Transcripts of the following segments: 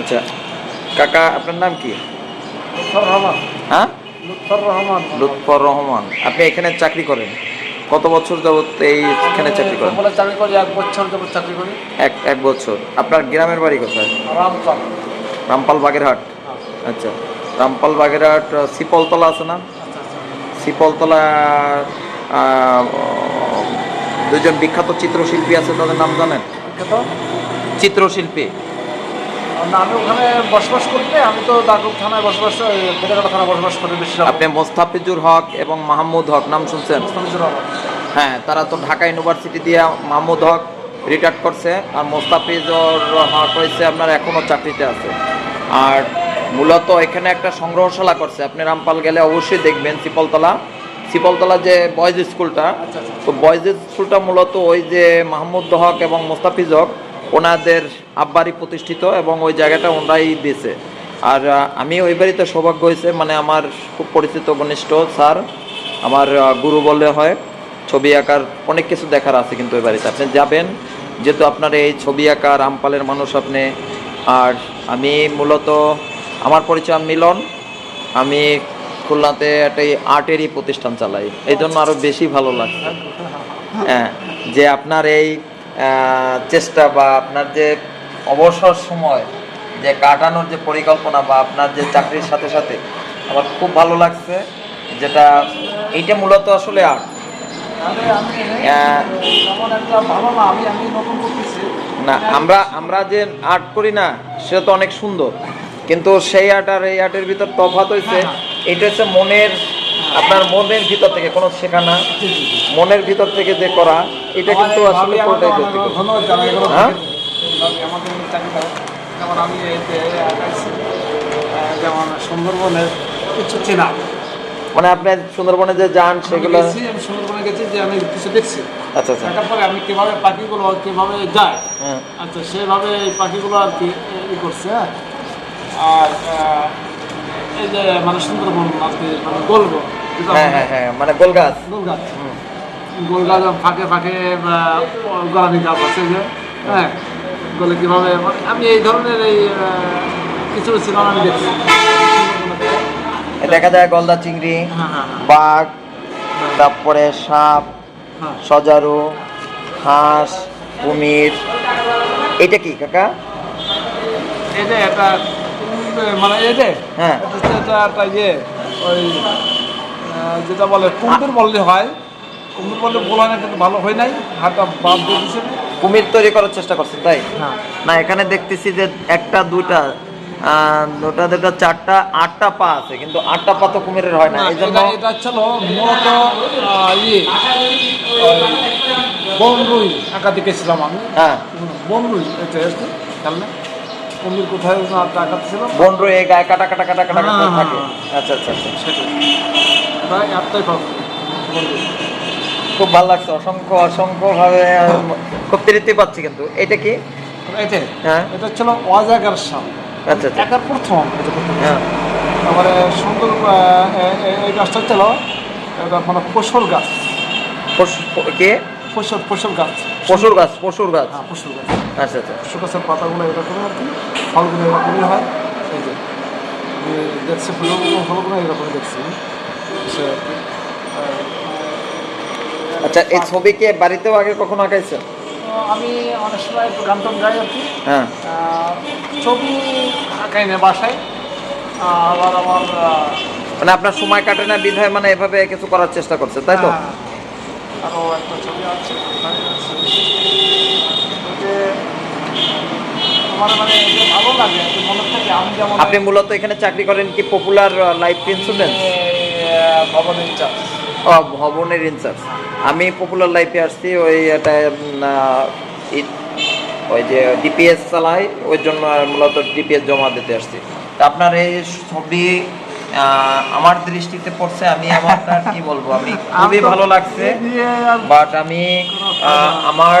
আচ্ছা কাকা আপনার নাম কি? লুৎফর রহমান। হ্যাঁ? লুৎফর রহমান। লুৎফর রহমান। আপনি এখানে চাকরি করেন? কত বছর যাবত এই এখানে চাকরি করেন? চাকরি করি এক বছর যাবত চাকরি করি। এক এক বছর। আপনার গ্রামের বাড়ি কোথায়? রামচক রামপাল বাগেরহাট। আচ্ছা রামপাল বাগেরহাট শিপলতলা আছে না? শিপলতলা দুজন বিখ্যাত চিত্রশিল্পী আছে তাদের নাম জানেন? চিত্রশিল্পী। আমি ওখানে বসবাস করতে আমি তো দাগরুপ থানায় বসবাস ফেরাঘাটা থানায় বসবাস করি বেশি আপনি মোস্তাফিজুর হক এবং মাহমুদ হক নাম শুনছেন? মুস্তাফিজুর রহমান হ্যাঁ তারা তো ঢাকা ইউনিভার্সিটি দিয়ে মাহমুদ হক রিটায়ার্ড করছে আর মোস্তাফিজুর হক হয়েছে আপনার এখনও চাকরিতে আছে। আর মূলত এখানে একটা সংগ্রহশালা করছে আপনি রামপাল গেলে অবশ্যই দেখবেন শিপলতলা। শিপলতলা যে বয়েজ স্কুলটা আচ্ছা আচ্ছা তো বয়েজ স্কুলটা মূলত ওই যে মাহমুদ হক এবং মোস্তাফিজ হক ওনাদের আব্বারি প্রতিষ্ঠিত এবং ওই জায়গাটা ওনারাই দিয়েছে। আর আমি ওই বাড়িতে সৌভাগ্য হয়েছে মানে আমার খুব পরিচিত ঘনিষ্ঠ স্যার, আমার গুরু বললে হয়, ছবি আঁকার অনেক কিছু দেখার আছে কিন্তু ওই বাড়িতে। আপনি যাবেন, যেহেতু আপনার এই ছবি আঁকার আমপালের মানুষ আপনি। আর আমি মূলত, আমার পরিচয় মিলন, আমি খুলনাতে একটা আর্টেরই প্রতিষ্ঠান চালাই। এই জন্য আরও বেশি ভালো লাগছে। হ্যাঁ যে আপনার এই চেষ্টা বা আপনার যে অবসর সময় যে কাটানোর যে পরিকল্পনা বা আপনার যে চাকরির সাথে সাথে আমার খুব ভালো লাগছে। যেটা এইটা মূলত আসলে আর্ট। না আমরা আমরা যে আর্ট করি না সেটা তো অনেক সুন্দর। কিন্তু সেই আর্ট আর এই আর্টের ভিতর তফাৎ হয়েছে এটা হচ্ছে মনের আপনার মনের ভিতর থেকে কোনো শেখা না। মনের ভিতর থেকে যে করা এটা কিন্তু আসলে জানাই এগুলো হ্যাঁ? যেমন আমি যেমন সুন্দরবনের কিছু চেনা। মানে আপনি সুন্দরবনে যে যান সেগুলো আমি সুন্দরবনে গেছি যে আমি কিছু দেখছি। আচ্ছা আচ্ছা। দেখার পরে আমি কীভাবে পাখিগুলো কীভাবে যায়? হ্যাঁ। আচ্ছা সেভাবে এই পাখিগুলো আর কি ই করছে হ্যাঁ? আর এই যে মানে সুন্দরবন আর কি মানে গোলব হ্যাঁ হ্যাঁ হ্যাঁ মানে গোল গাছ গোল গাছ গোল গাছ ফাঁকে ফাঁকে গলানি গাছ আছে যে হ্যাঁ গলে কীভাবে মানে আমি এই ধরনের এই কিছু সিনেমা আমি দেখছি। দেখা যায় গলদা চিংড়ি হ্যাঁ হ্যাঁ হ্যাঁ। বাঘ তারপরে সাপ হ্যাঁ। সজারু হাঁস কুমির। এটা কি কাকা? এটা মানে এই যে হ্যাঁ। এটা একটা ইয়ে ওই যেটা বলে কুম্ভীর বললে হয় কুম্ভীর বললে বলা না কিন্তু ভালো হয় নাই হাতটা বাদ দিয়ে দিছে। কুমির তৈরি করার চেষ্টা করছেন তাই? হ্যাঁ। না এখানে দেখতেছি যে একটা দুইটা দুটা দুটা চারটা আটটা পা আছে কিন্তু আটটা পা তো কুমিরের হয় না এই জন্য এটা ছিল মূলত ইয়ে ওই বন রুই আঁকা দেখেছিলাম আমি। হ্যাঁ। বন রুই এটা নেই। কুম্ভীর কোথায় আঁকাতে ছিল বন রয়ে এই গায়ে কাটা কাটা কাটা কাটা কাটা হ্যাঁ, থাকে। হ্যাঁ, আচ্ছা আচ্ছা আচ্ছা। সেটাই। এটা একটাই পাবো খুব ভালো লাগছে অসংখ্য অসংখ্য ভাবে খুব তৃপ্তি পাচ্ছি কিন্তু। এটা কি? এটা হ্যাঁ। এটা ছিল অজাগার সাপ আচ্ছা আচ্ছা। একার প্রথম হ্যাঁ। তারপরে সুন্দর এই গাছটা ছিল এটা মানে ফসল গাছ। কে? ফসল ফসল গাছ। পশুর গাছ পশুর গাছ। হ্যাঁ ফসল গাছ। আচ্ছা আচ্ছা। ফসল গাছের পাতাগুলো এরকমই আর কি ফলগুলো এরকমই হয়। এই যে দেখছে ফুলগুলো ফলগুলো এরকমই দেখছি। আচ্ছা এই ছবি কে বাড়িতেও আগে কখনো আঁকাইছেন তো আমি অনেক সময় টান গাই আর কি হ্যাঁ ছবি আঁকাই না বাসায়। আবার আমার মানে আপনার সময় কাটে না বিধায় মানে এভাবে কিছু করার চেষ্টা করছে তাই তো? হ্যাঁ, আরও একটা ছবি আছে আমার মানে ভালো লাগে মনে থেকে আমি যেমন আপনি মূলত এখানে চাকরি করেন কি পপুলার লাইফ ইন্স্যুরেন্স ভবনের ইনচার্জ। ভবনের ইনচার্জ আমি পপুলার লাইফে আসছি ওই এটা ই- ওই যে ডিপিএস চালাই ওই জন্য মূলত ডিপিএস জমা দিতে আসছি। তা আপনার এই ছবি আমার দৃষ্টিতে পড়ছে আমি আমার কি বলব আমি খুবই ভালো লাগছে বাট আমি আমার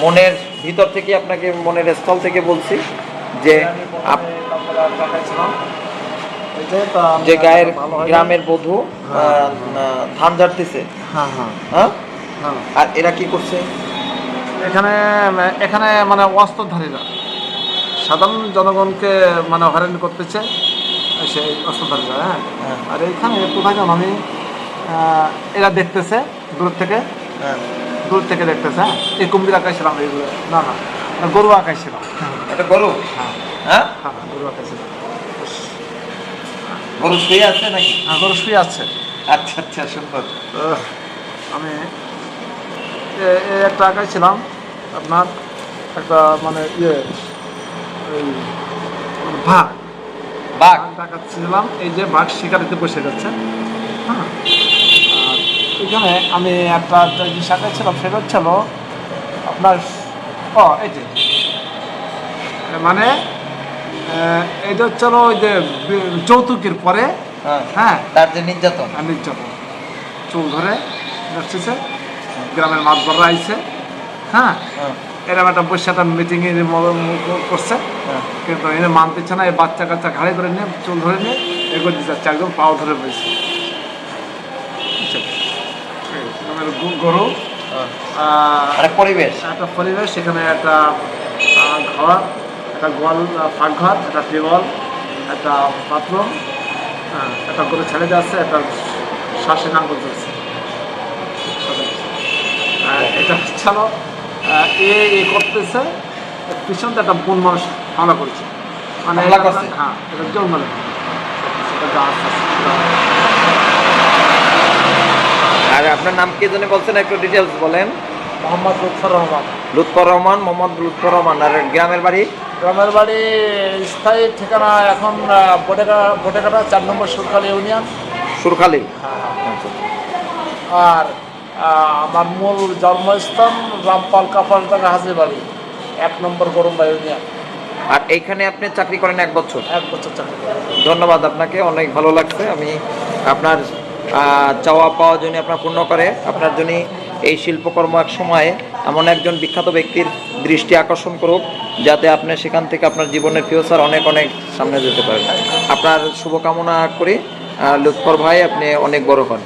মনের ভিতর থেকে আপনাকে মনের স্থল থেকে বলছি যে যে গায়ের গ্রামের বধূ আহ, ধান ঝাড়তেছে। হ্যাঁ হ্যাঁ। হ্যাঁ? হ্যাঁ। আর এরা কি করছে? এখানে এখানে মানে অস্ত্রধারীরা। সাধারণ জনগণকে মানে হয়রানি করতেছে সেই অস্ত্রধারীরা হ্যাঁ। হ্যাঁ। আর এইখানে কোথায় যেন আমি এরা দেখতেছে দূর থেকে। হ্যাঁ। দূর থেকে দেখতেছে হ্যাঁ। এই কুম্ভীর আঁকাইছিলাম এইগুলো না না গরু আঁকাইছিলাম এটা গরু? হ্যাঁ। হ্যাঁ? হ্যাঁ গরু আঁকাইছিলাম গরু শুয়ে আছে নাকি? হ্যাঁ গরু শুয়ে আছে। আচ্ছা আচ্ছা সুন্দর। আমি একটা আঁকাইছিলাম আপনার একটা মানে ইয়ে ভাগ। বাঘ? ভাগ দেখাচ্ছিলাম এই যে ভাগ শিকারিতে বসে যাচ্ছে হ্যাঁ এখানে আমি একটা যে শাখায় ছিলাম সেটা হচ্ছিল আপনার ও এই যে মানে এটা হচ্ছিল ওই যে যৌতুকের পরে হ্যাঁ। হ্যাঁ। তার যে নির্যাতন। আর নির্যাতন। চুল ধরে নাচতেছে গ্রামের মাতবররা আইছে। হ্যাঁ। হ্যাঁ। এরকম একটা বসে একটা মিটিংয়ে করছে। হ্যাঁ। কিন্তু এনে মানতেছে না এই বাচ্চা কাচ্চা ঘাড়ে করে নিয়ে চুল ধরে নিয়ে এগোতে যাচ্ছে একদম পাও ধরে বসে গরু হ্যাঁ। পরিবেশ। একটা পরিবেশ সেখানে একটা ঘর একটা গোয়াল পাকঘর একটা টেবল একটা বাথরুম হ্যাঁ, একটা করে ছেড়ে যাচ্ছে একটা শ্বাসে নাঙ্গল চলছে আর এটা হচ্ছিল এ এ করতেছে পিছন একটা বোন মানুষ হামলা করছে। মানে হ্যাঁ এটা জঙ্গলে আর আপনার নাম কি জানি বলছেন একটু ডিটেলস বলেন। মোহাম্মদ লুৎফর রহমান। লুৎফর রহমান মোহাম্মদ লুৎফর রহমান। আর গ্রামের বাড়ি? গ্রামের বাড়ি স্থায়ী ঠিকানা এখন বটেকা বটেকাটা চার নম্বর সুরখালী ইউনিয়ন। সুরখালী। আর আমার মূল জন্মস্থান রামপাল কাপালডাঙ্গা হাজিবাড়ি এক নম্বর গরমবা ইউনিয়ন। আর এইখানে আপনি চাকরি করেন এক বছর? এক বছর চাকরি ধন্যবাদ আপনাকে অনেক ভালো লাগছে। আমি আপনার চাওয়া পাওয়া জন্য আপনার পূর্ণ করে। আপনার জন্য এই শিল্পকর্ম এক সময় এমন একজন বিখ্যাত ব্যক্তির দৃষ্টি আকর্ষণ করুক, যাতে আপনি সেখান থেকে আপনার জীবনের ফিউচার অনেক অনেক সামনে যেতে পারেন। আপনার শুভকামনা করি। লুৎফর ভাই, আপনি অনেক বড় হন।